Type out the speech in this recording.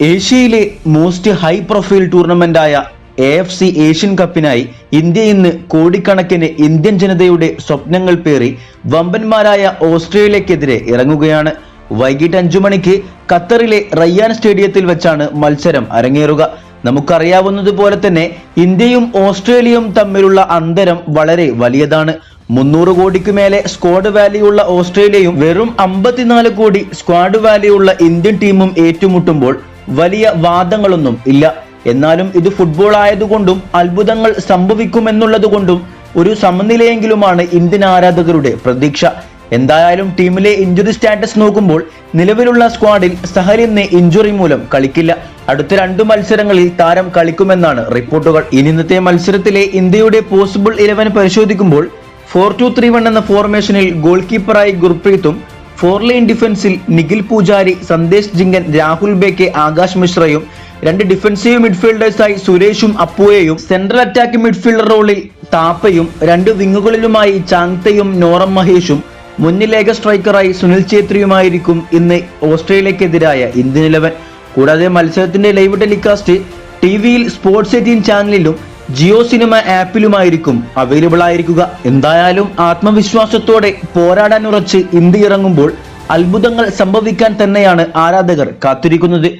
ഏഷ്യയിലെ most high profile ടൂർണമെന്റായ A F C Asian കപ്പിനായി ഇന്ത്യ ഇന്ന് കോടിക്കണക്കിന് ഇന്ത്യൻ ജനതയുടെ സ്വപ്നങ്ങൾ പേറി വമ്പന്മാരായ ഓസ്ട്രേലിയക്കെതിരെ ഇറങ്ങുകയാണ്. വൈകിട്ട് അഞ്ചു മണിക്ക് ഖത്തറിലെ റയ്യാൻ സ്റ്റേഡിയത്തിൽ വെച്ചാണ് മത്സരം അരങ്ങേറുക. നമുക്കറിയാവുന്നതുപോലെ തന്നെ ഇന്ത്യയും ഓസ്ട്രേലിയയും തമ്മിലുള്ള അന്തരം വളരെ വലിയതാണ്. മുന്നൂറ് കോടിക്ക് മേലെ സ്ക്വാഡ് വാല്യുള്ള ഓസ്ട്രേലിയയും വെറും അമ്പത്തിനാല് കോടി സ്ക്വാഡ് വാല്യുള്ള ഇന്ത്യൻ ടീമും ഏറ്റുമുട്ടുമ്പോൾ വലിയ വാദങ്ങളൊന്നും ഇല്ല. എന്നാലും ഇത് ഫുട്ബോൾ ആയതുകൊണ്ടും അത്ഭുതങ്ങൾ സംഭവിക്കുമെന്നുള്ളതുകൊണ്ടും ഒരു സമനിലയെങ്കിലുമാണ് ഇന്ത്യൻ ആരാധകരുടെ പ്രതീക്ഷ. എന്തായാലും ടീമിലെ ഇഞ്ചുറി സ്റ്റാറ്റസ് നോക്കുമ്പോൾ നിലവിലുള്ള സ്ക്വാഡിൽ സഹലിന്നെ ഇഞ്ചുറി മൂലം കളിക്കില്ല. അടുത്ത രണ്ട് മത്സരങ്ങളിൽ താരം കളിക്കുമെന്നാണ് റിപ്പോർട്ടുകൾ. ഇനി ഇന്നത്തെ മത്സരത്തിലെ ഇന്ത്യയുടെ പോസിബിൾ ഇലവൻ പരിശോധിക്കുമ്പോൾ ഫോർ ടു ത്രീ വൺ എന്ന ഫോർമേഷനിൽ ഗോൾ കീപ്പറായി ഗുർപ്രീത്തും ഫോർ ലൈൻ ഡിഫൻസിൽ നിഖിൽ പൂജാരി സന്ദേശ് ജിങ്കൻ രാഹുൽ ബേക്കെ ആകാശ് മിശ്രയും രണ്ട് ഡിഫൻസീവ് മിഡ്ഫീൽഡേഴ്സായി സുരേഷും അപ്പുവേയും. സെൻട്രൽ അറ്റാക്ക് മിഡ്ഫീൽഡർ റോളിൽ താപ്പയും രണ്ട് വിങ്ങുകളിലുമായി ചാങ്തയും നോറം മഹേഷും. മുന്നിലേക സ്ട്രൈക്കറായി സുനിൽ ഛേത്രിയുമായിരിക്കും ഇന്ന് ഓസ്ട്രേലിയക്കെതിരായ ഇന്ത്യൻ ഇലവൻ. കൂടാതെ മത്സരത്തിന്റെ ലൈവ് ടെലികാസ്റ്റ് ടി വിയിൽ സ്പോർട്സ് എയ്റ്റീൻ ചാനലിലും ജിയോ സിനിമ ആപ്പിലുമായിരിക്കും അവൈലബിൾ ആയിരിക്കുക. എന്തായാലും ആത്മവിശ്വാസത്തോടെ പോരാടാൻ ഉറച്ച് ഇന്ത്യ ഇറങ്ങുമ്പോൾ അത്ഭുതങ്ങൾ സംഭവിക്കാൻ തന്നെയാണ് ആരാധകർ കാത്തിരിക്കുന്നത്.